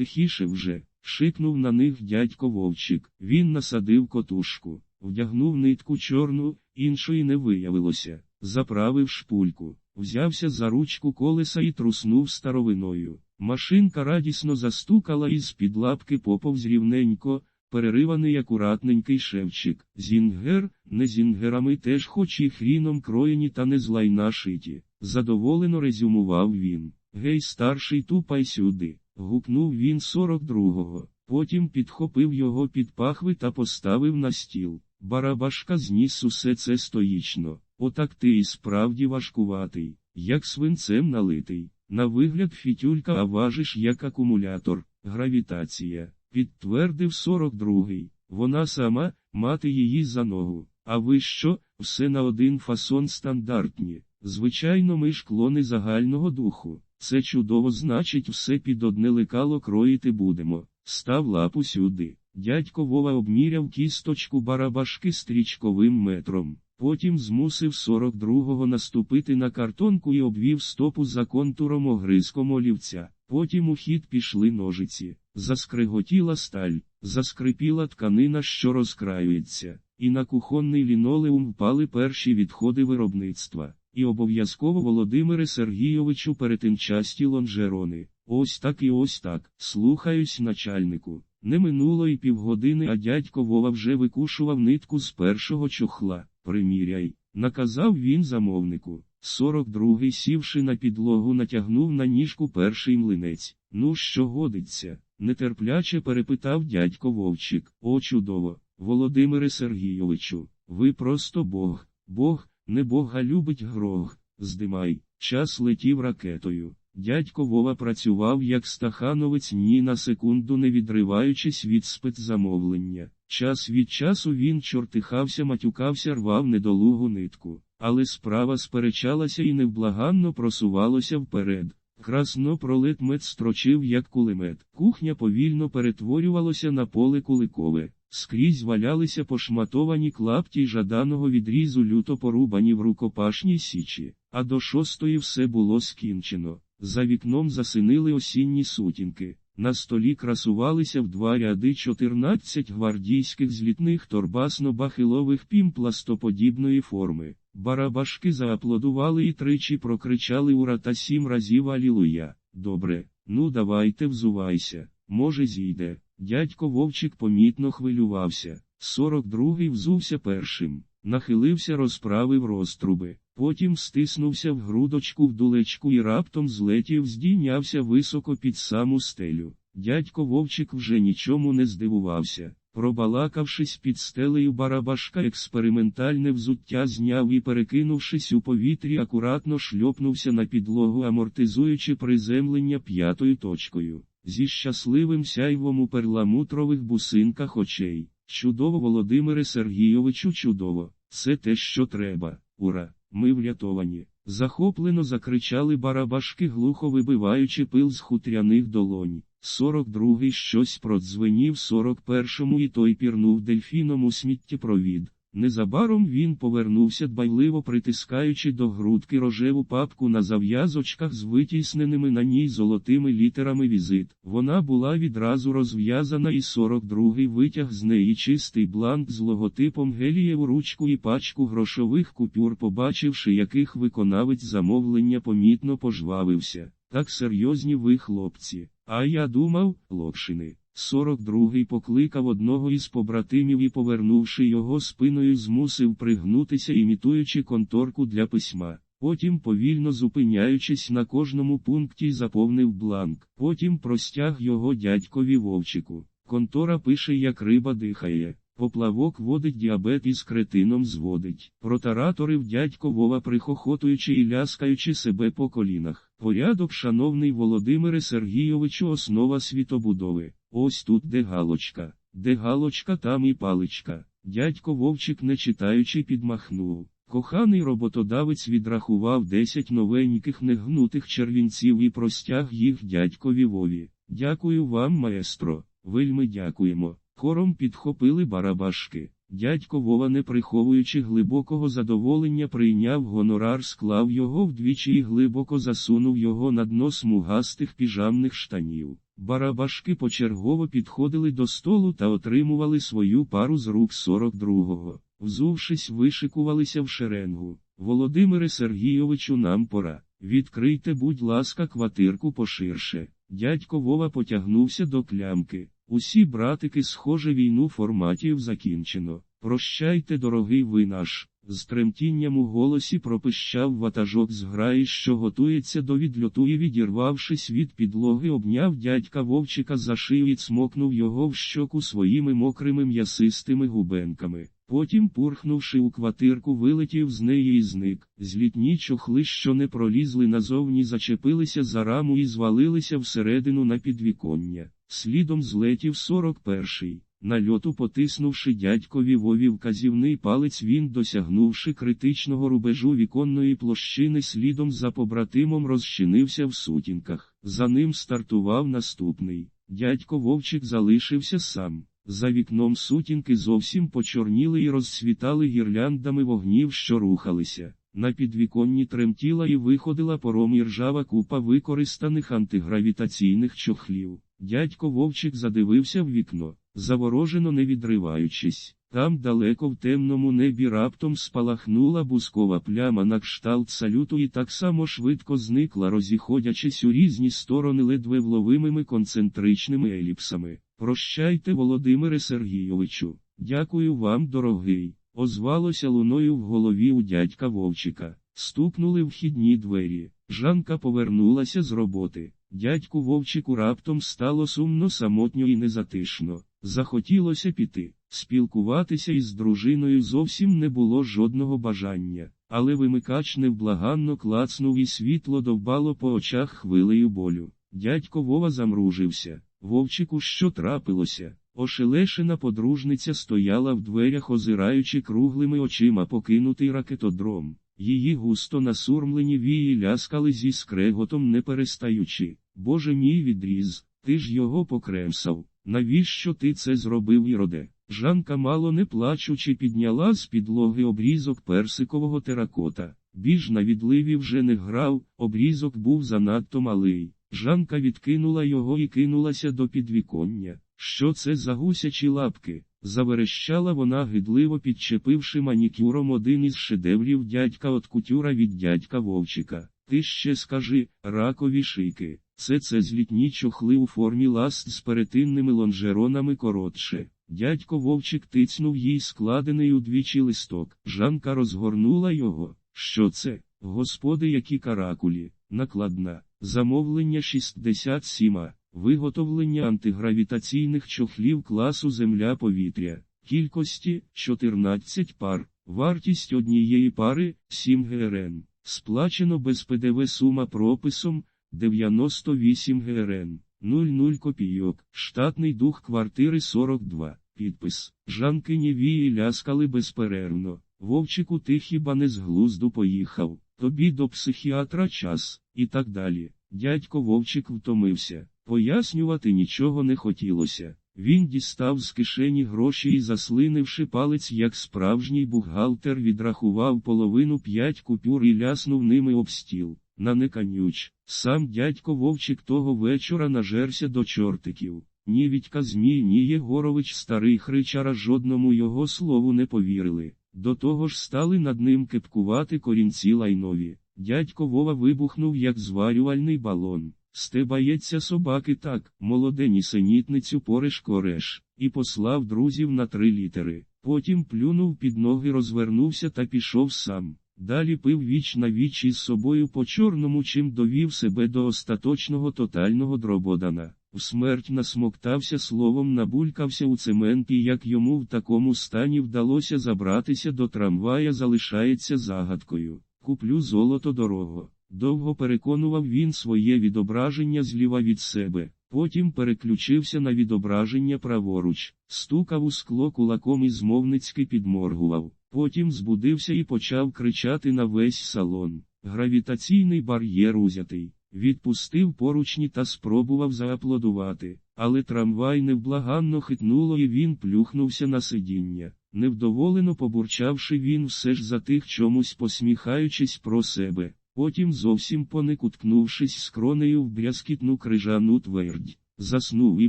Тихіше вже, шикнув на них дядько вовчик. Він насадив котушку, вдягнув нитку чорну, іншої не виявилося, заправив шпульку, взявся за ручку колеса і труснув старовиною. Машинка радісно застукала із під лапки поповз рівненько, перериваний акуратненький шевчик. Зінгер, не зінгерами теж хоч і хріном кроєні та не злайна шиті. Задоволено резюмував він. Гей, старший тупай сюди. Гукнув він 42-го. Потім підхопив його під пахви та поставив на стіл. Барабашка зніс усе це стоїчно. Отак ти і справді важкуватий, як свинцем налитий. На вигляд фітюлька, а важиш як акумулятор, гравітація, підтвердив 42-й. Вона сама, мати її за ногу. А ви що, все на один фасон стандартні. Звичайно, ми ж клони загального духу. Це чудово значить, все під одне лекало кроїти будемо. Став лапу сюди. Дядько Вова обміряв кісточку барабашки стрічковим метром. Потім змусив 42-го наступити на картонку і обвів стопу за контуром огризком олівця. Потім у хід пішли ножиці, заскриготіла сталь, заскрипіла тканина, що розкраюється, і на кухонний лінолеум впали перші відходи виробництва. І обов'язково Володимире Сергійовичу перетинчасті лонжерони. Ось так і ось так. Слухаюсь, начальнику. Не минуло і півгодини, а дядько Вова вже викушував нитку з першого чохла. Приміряй, наказав він замовнику. 42-й сівши на підлогу, натягнув на ніжку перший млинець. Ну, що годиться? нетерпляче перепитав дядько Вовчик. О, чудово, Володимире Сергійовичу, ви просто Бог, Бог, не Бога любить грог. Здимай, час летів ракетою. Дядько Вова працював як стахановець ні на секунду не відриваючись від спецзамовлення. Час від часу він чортихався, матюкався, рвав недолугу нитку, але справа сперечалася і невблаганно просувалося вперед. Красно пролетмет строчив, як кулемет. Кухня повільно перетворювалася на поле куликове. Скрізь валялися пошматовані клапті жаданого відрізу люто порубані в рукопашній січі, а до шостої все було скінчено. За вікном засинили осінні сутінки. На столі красувалися в два ряди 14 гвардійських злітних торбасно-бахилових пім пластоподібної форми. Барабашки зааплодували і тричі прокричали ура та сім разів алілуя. Добре, ну давайте взувайся, може зійде. Дядько Вовчик помітно хвилювався. 42-й взувся першим, нахилився, розправив розтруби, потім стиснувся в грудочку в дулечку і раптом злетів, здійнявся високо під саму стелю. Дядько Вовчик вже нічому не здивувався. Пробалакавшись під стелею барабашка, експериментальне взуття зняв і, перекинувшись у повітрі, акуратно шльопнувся на підлогу, амортизуючи приземлення п'ятою точкою. Зі щасливим сяйвом у перламутрових бусинках очей. Чудово, Володимире Сергійовичу, чудово, це те, що треба. Ура! Ми врятовані. Захоплено закричали барабашки, глухо вибиваючи пил з хутряних долонь. 42-й щось продзвенів 41-му і той пірнув дельфіном у сміттєпровід. Незабаром він повернувся дбайливо притискаючи до грудки рожеву папку на зав'язочках з витісненими на ній золотими літерами візит. Вона була відразу розв'язана і 42-й витяг з неї чистий бланк з логотипом гелієву ручку і пачку грошових купюр, побачивши яких виконавець замовлення помітно пожвавився. Так серйозні ви хлопці. А я думав, локшини. 42-й покликав одного із побратимів і, повернувши його спиною, змусив пригнутися, імітуючи конторку для письма. Потім, повільно зупиняючись на кожному пункті, заповнив бланк. Потім простяг його дядькові вовчику. Контора пише, як риба дихає. Поплавок водить діабет із кретином зводить. Протараторив дядько Вова, прихохотуючи і ляскаючи себе по колінах. Порядок, шановний Володимире Сергійовичу, основа світобудови. Ось тут де галочка, де галочка, там і паличка. Дядько Вовчик, не читаючи, підмахнув. Коханий роботодавець відрахував десять новеньких негнутих червінців і простяг їх дядькові Вові. Дякую вам, маестро, вельми дякуємо. Хором підхопили барабашки. Дядько Вова, не приховуючи глибокого задоволення, прийняв гонорар, склав його вдвічі і глибоко засунув його на дно смугастих піжамних штанів. Барабашки почергово підходили до столу та отримували свою пару з рук 42-го. Взувшись, вишикувалися в шеренгу. Володимире Сергійовичу, нам пора. Відкрийте, будь ласка, квартирку поширше. Дядько Вова потягнувся до клямки. Усі братики, схоже, війну форматів закінчено. Прощайте, дорогий ви наш. З тремтінням у голосі пропищав ватажок зграї, що готується до відльоту і відірвавшись від підлоги, обняв дядька Вовчика за шию і цмокнув його в щоку своїми мокрими м'ясистими губенками. Потім, пурхнувши у квартирку, вилетів з неї і зник. Злітні чохли, що не пролізли назовні, зачепилися за раму і звалилися всередину на підвіконня. Слідом злетів 41-й. На льоту потиснувши дядькові вові вказівний палець, він, досягнувши критичного рубежу віконної площини, слідом за побратимом розчинився в сутінках. За ним стартував наступний. Дядько Вовчик залишився сам. За вікном сутінки зовсім почорніли і розцвітали гірляндами вогнів, що рухалися. На підвіконні тремтіла і виходила пором і ржава купа використаних антигравітаційних чохлів. Дядько Вовчик задивився в вікно, заворожено не відриваючись. Там далеко в темному небі раптом спалахнула бускова пляма на кшталт салюту і так само швидко зникла, розіходячись у різні сторони ледве вловимими концентричними еліпсами. Прощайте, Володимире Сергійовичу, дякую вам, дорогий. Озвалося луною в голові у дядька Вовчика. Стукнули вхідні двері. Жанка повернулася з роботи. Дядьку Вовчику раптом стало сумно, самотньо і незатишно. Захотілося піти. Спілкуватися із дружиною зовсім не було жодного бажання, але вимикач невблаганно клацнув і світло довбало по очах хвилею болю. Дядько Вова замружився. Вовчику, що трапилося? Ошелешена подружниця стояла в дверях, озираючи круглими очима покинутий ракетодром. Її густо насурмлені вії ляскали зі скреготом не перестаючи. Боже мій відріз, ти ж його покремсав. Навіщо ти це зробив, Іроде? Жанка, мало не плачучи, підняла з підлоги обрізок персикового теракота. Біж на відливі вже не грав, обрізок був занадто малий. Жанка відкинула його і кинулася до підвіконня. Що це за гусячі лапки? Заверещала вона, гидливо підчепивши манікюром один із шедеврів дядька от кутюра від дядька Вовчика. Ти ще скажи, ракові шийки. Це це злітні чохли у формі ласт з перетинними лонжеронами коротше. Дядько Вовчик тицнув їй складений удвічі листок. Жанка розгорнула його. Що це? Господи, які каракулі, накладна, замовлення 67, виготовлення антигравітаційних чохлів класу Земля-повітря, кількості 14 пар, вартість однієї пари 7 ГРН. Сплачено без ПДВ сума прописом 98 ГРН, 00 копійок, штатний дух квартири 42, підпис. Жанкині вії ляскали безперервно. Вовчику ти хіба не з глузду поїхав, тобі до психіатра час, і так далі. Дядько Вовчик втомився, пояснювати нічого не хотілося. Він дістав з кишені гроші і, заслинивши палець, як справжній бухгалтер, відрахував половину п'ять купюр і ляснув ними об стіл. На неканюч. Сам дядько Вовчик того вечора нажерся до чортиків. Ні Вітька Змій, ні Єгорович старий хричара жодному його слову не повірили. До того ж стали над ним кепкувати корінці лайнові. Дядько Вова вибухнув, як зварювальний балон. Стебається собаки так, молоде нісенітницю пореш кореш, і послав друзів на три літери. Потім плюнув під ноги, розвернувся та пішов сам. Далі пив віч на віч із собою по чорному, чим довів себе до остаточного тотального дрободана. В смерть насмоктався словом, набулькався у цемент і як йому в такому стані вдалося забратися до трамвая, залишається загадкою. Куплю золото дорого. Довго переконував він своє відображення зліва від себе, потім переключився на відображення праворуч, стукав у скло кулаком і змовницьки підморгував. Потім збудився і почав кричати на весь салон. Гравітаційний бар'єр узятий. Відпустив поручні та спробував зааплодувати, але трамвай невблаганно хитнуло і він плюхнувся на сидіння. Невдоволено побурчавши, він все ж затих чомусь посміхаючись про себе. Потім зовсім поник уткнувшись скронею в брязкітну крижану твердь. Заснув і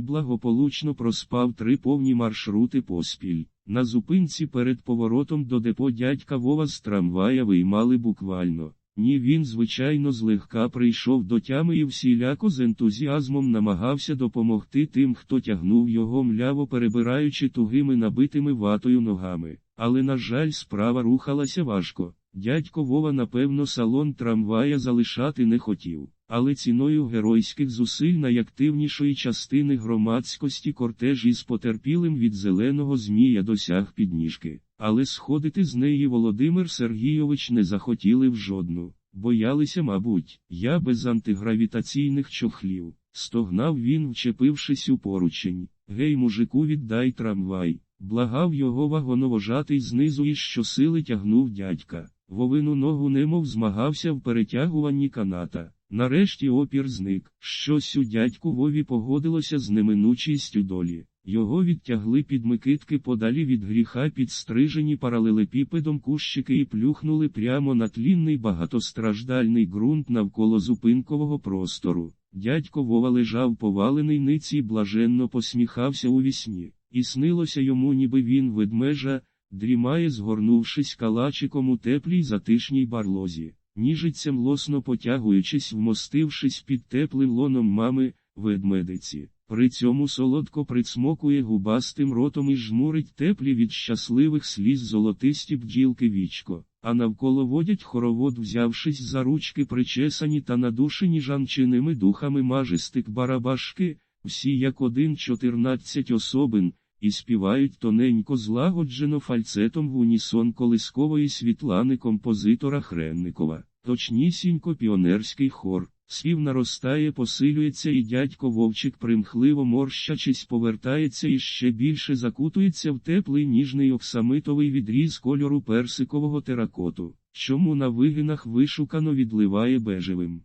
благополучно проспав три повні маршрути поспіль. На зупинці перед поворотом до депо дядька Вова з трамвая виймали буквально. Ні, він, звичайно, злегка прийшов до тями і всіляко з ентузіазмом намагався допомогти тим, хто тягнув його мляво перебираючи тугими набитими ватою ногами. Але, на жаль, справа рухалася важко. Дядько Вова, напевно, салон трамвая залишати не хотів, але ціною геройських зусиль найактивнішої частини громадськості кортеж із потерпілим від зеленого змія досяг підніжки. Але сходити з неї Володимир Сергійович не захотіли в жодну. Боялися, мабуть, я без антигравітаційних чохлів. Стогнав він, вчепившись у поручень. Гей, мужику, віддай трамвай. Благав його вагоновожатий знизу і щосили тягнув дядька. Вовину ногу немов змагався в перетягуванні каната. Нарешті опір зник. Щось у дядьку Вові погодилося з неминучістю долі. Його відтягли під микитки подалі від гріха підстрижені паралелепіпедом кущики і плюхнули прямо на тлінний багатостраждальний ґрунт навколо зупинкового простору. Дядько Вова лежав повалений ниці і блаженно посміхався у вісні, і снилося йому, ніби він ведмежа, дрімає, згорнувшись калачиком у теплій затишній барлозі, ніжиться млосно потягуючись, вмостившись під теплим лоном мами, ведмедиці. При цьому солодко прицмокує губастим ротом і жмурить теплі від щасливих сліз золотисті бджілки вічко, а навколо водять хоровод, взявшись за ручки причесані та надушені жанчиними духами мажестик барабашки, всі як один чотирнадцять особин, і співають тоненько злагоджено фальцетом в унісон колискової світлани композитора Хренникова, точнісінько піонерський хор. Спів наростає, посилюється, і дядько вовчик, примхливо морщачись, повертається і ще більше закутується в теплий ніжний оксамитовий відріз кольору персикового теракоту, чому на вигинах вишукано відливає бежевим.